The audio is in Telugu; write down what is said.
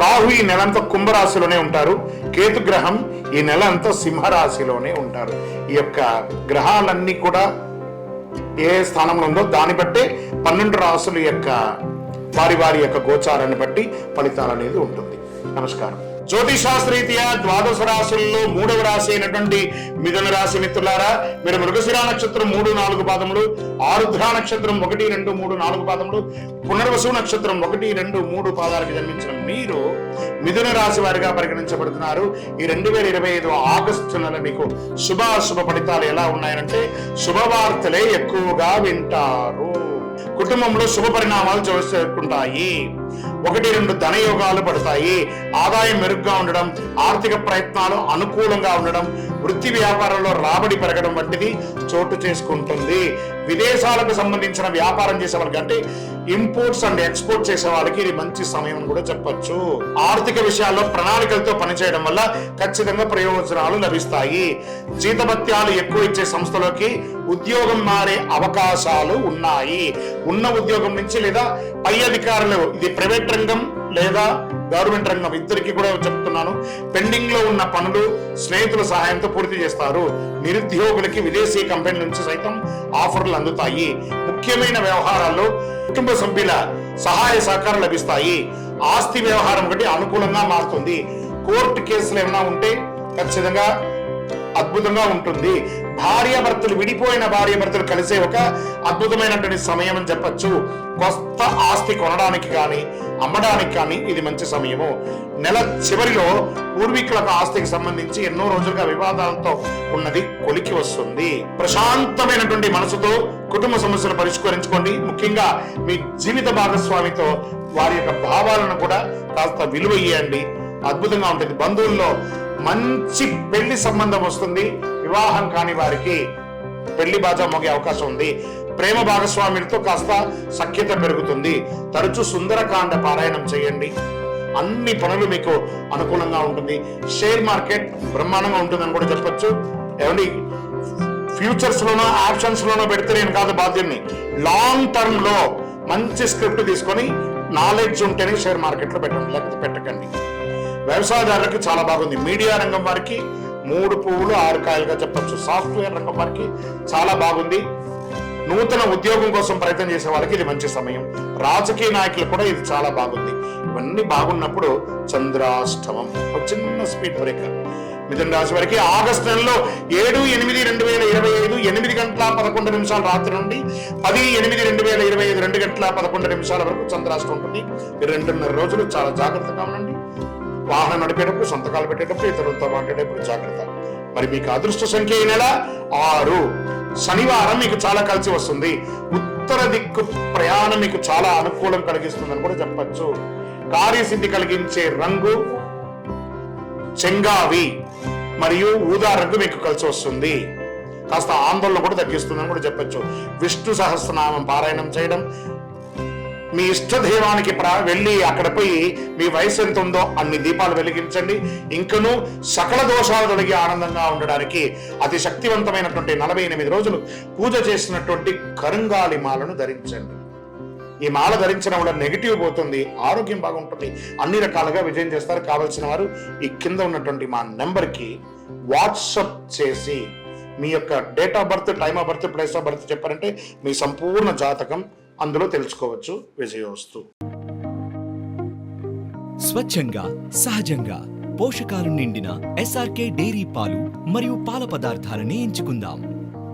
రాహు ఈ నెలంతా కుంభరాశిలోనే ఉంటారు. కేతు గ్రహం ఈ నెల అంతా సింహరాశిలోనే ఉంటారు. ఈ యొక్క గ్రహాలన్నీ కూడా ఏ స్థానంలో ఉందో దాన్ని బట్టే పన్నెండు రాసుల యొక్క వారి వారి యొక్క గోచారాన్ని బట్టి ఫలితాలు అనేది ఉంటుంది. నమస్కారం. జ్యోతిశాస్త్రీత్యా ద్వాదశ రాశుల్లో మూడవ రాశి అయినటువంటి మిథున రాశి మిత్రులారా మీరు మృగశిర నక్షత్రం మూడు నాలుగు పాదములు ఆరుద్ర నక్షత్రం ఒకటి రెండు మూడు నాలుగు పాదములు పునర్వసు నక్షత్రం ఒకటి రెండు మూడు పాదాలకు జన్మించిన మీరు మిథున రాశి వారిగా పరిగణించబడుతున్నారు. ఈ రెండు వేల ఇరవై ఐదు ఆగస్టు నెల మీకు శుభాశుభ ఫలితాలు ఎలా ఉన్నాయంటే శుభవార్తలే ఎక్కువగా వింటారు. కుటుంబంలో శుభ పరిణామాలు చేసుకుంటాయి ఒకటి రెండు ధనయోగాలు పడతాయి. ఆదాయం మెరుగ్గా ఉండడం ఆర్థిక ప్రయత్నాలు అనుకూలంగా ఉండడం వృత్తి వ్యాపారంలో రాబడి పెరగడం వంటిది చోటు చేసుకుంటుంది. విదేశాలకు సంబంధించిన వ్యాపారం చేసే వాళ్ళకి అంటే ఇంపోర్ట్స్ అండ్ ఎక్స్పోర్ట్ చేసే వాళ్ళకి ఇది మంచి సమయం అని కూడా చెప్పొచ్చు. ఆర్థిక విషయాల్లో ప్రణాళికలతో పనిచేయడం వల్ల ఖచ్చితంగా ప్రయోజనాలు లభిస్తాయి. జీతభత్యాలు ఎక్కువ ఇచ్చే సంస్థలోకి ఉద్యోగం మారే అవకాశాలు ఉన్నాయి. ఉన్న ఉద్యోగం నుంచి లేదా పై అధికారులు ఇది ప్రైవేట్ రంగం లేదా గవర్నమెంట్ రంగం ఇద్దరికి కూడా చెప్తున్నాను. పెండింగ్లో ఉన్న పనులు స్నేహితుల సహాయంతో పూర్తి చేస్తారు. నిరుద్యోగులకి విదేశీ కంపెనీల నుంచి సైతం ఆఫర్లు అందుతాయి. ముఖ్యమైన వ్యవహారాల్లో కుటుంబ సభ్యుల సహాయ సహకారం లభిస్తాయి. ఆస్తి వ్యవహారం ఒకటి అనుకూలంగా మారుతుంది. కోర్టు కేసులు ఏమైనా ఉంటే ఖచ్చితంగా అద్భుతంగా ఉంటుంది. భార్యాభర్తలు విడిపోయిన భార్యాభర్తలు కలిసే ఒక అద్భుతమైనటువంటి సమయం అని చెప్పొచ్చు. కొత్త ఆస్తి కొనడానికి కానీ అమ్మడానికి కానీ ఇది మంచి సమయము. నెల చివరిలో పూర్వీకులకు ఆస్తికి సంబంధించి ఎన్నో రోజులుగా వివాదాలతో ఉన్నది కొలికి వస్తుంది. ప్రశాంతమైనటువంటి మనసుతో కుటుంబ సమస్యలు పరిష్కరించుకోండి. ముఖ్యంగా మీ జీవిత భాగస్వామితో వారి యొక్క భావాలను కూడా కాస్త విలువ ఇయ్యండి. అద్భుతంగా ఉంటుంది. బంధువుల్లో మంచి పెళ్ళి సంబంధం వస్తుంది. వివాహం కాని వారికి పెళ్ళి బాజా మోగే అవకాశం ఉంది. ప్రేమ భాగస్వాములతో కాస్త సఖ్యత పెరుగుతుంది. తరచు సుందరకాండ పారాయణం చేయండి. అన్ని పనులు మీకు అనుకూలంగా ఉంటుంది. షేర్ మార్కెట్ బ్రహ్మాండంగా ఉంటుందని కూడా చెప్పొచ్చు. ఏమండి ఫ్యూచర్స్ లోనో ఆప్షన్స్ లోనో పెడితే నేను కాదు బాధ్యుని లాంగ్ టర్మ్లో మంచి స్క్రిప్ట్ తీసుకొని నాలెడ్జ్ ఉంటేనే షేర్ మార్కెట్లో పెట్టండి. లేకపోతే పెట్టకండి. వ్యవసాయదారులకి చాలా బాగుంది. మీడియా రంగం వారికి మూడు పువ్వులు ఆరు కాయలుగా చెప్పచ్చు. సాఫ్ట్వేర్ రంగం వారికి చాలా బాగుంది. నూతన ఉద్యోగం కోసం ప్రయత్నం చేసే వాళ్ళకి ఇది మంచి సమయం. రాజకీయ నాయకులు కూడా ఇది చాలా బాగుంది. ఇవన్నీ బాగున్నప్పుడు చంద్రాష్టమం. ఒక చిన్న స్పీడ్ బ్రేకర్ మిథున రాశి వారికి ఆగస్టు నెలలో ఏడు ఎనిమిది రెండు వేల ఇరవై ఐదు ఎనిమిది గంటల పదకొండు నిమిషాల రాత్రి నుండి పది ఎనిమిది రెండు వేల ఇరవై ఐదు రెండు గంటల పదకొండు నిమిషాల వరకు చంద్రాష్టం ఉంటుంది. రెండున్నర రోజులు చాలా జాగ్రత్తగా ఉండండి. వాహనం నడిపేటప్పుడు సొంతకాలు పెట్టేటప్పుడు ఇతరులతో మాట్లాడేటప్పుడు జాగ్రత్త. మరి మీకు అదృష్ట సంఖ్య ఈ నెల? ఆరు. శనివారం మీకు చాలా కలిసి వస్తుంది. ఉత్తర దిక్కు ప్రయాణం మీకు చాలా అనుకూలం కలిగిస్తుందని కూడా చెప్పచ్చు. కార్యసిద్ధి కలిగించే రంగు చెంగావి మరియు ఊదా రంగు మీకు కలిసి వస్తుంది. కాస్త ఆందోళన కూడా తగ్గిస్తుందని కూడా చెప్పొచ్చు. విష్ణు సహస్రనామం పారాయణం చేయడం మీ ఇష్టదైవానికి ప్రా వెళ్ళి అక్కడ పోయి మీ వయసు ఎంత ఉందో అన్ని దీపాలు వెలిగించండి. ఇంకను సకల దోషాలు తొలగి ఆనందంగా ఉండడానికి అతి శక్తివంతమైనటువంటి నలభై ఎనిమిది రోజులు పూజ చేసినటువంటి కరుంగాలి మాలను ధరించండి. ఈ మాల ధరించడం వల్ల నెగిటివ్ పోతుంది ఆరోగ్యం బాగుంటుంది అన్ని రకాలుగా విజయం చేస్తారు. కావలసిన వారు ఈ కింద ఉన్నటువంటి మా నెంబర్కి వాట్సప్ చేసి మీ యొక్క date of birth time of birth place of birth చెప్పారంటే మీ సంపూర్ణ జాతకం అందులో తెలుసుకోవచ్చు విజయోస్తు స్వచ్ఛంగా సహజంగా పోషకాలు నిండిన ఎస్ఆర్కే డైరీ పాలు మరియు పాల పదార్థాలని ఎంచుకుందాం.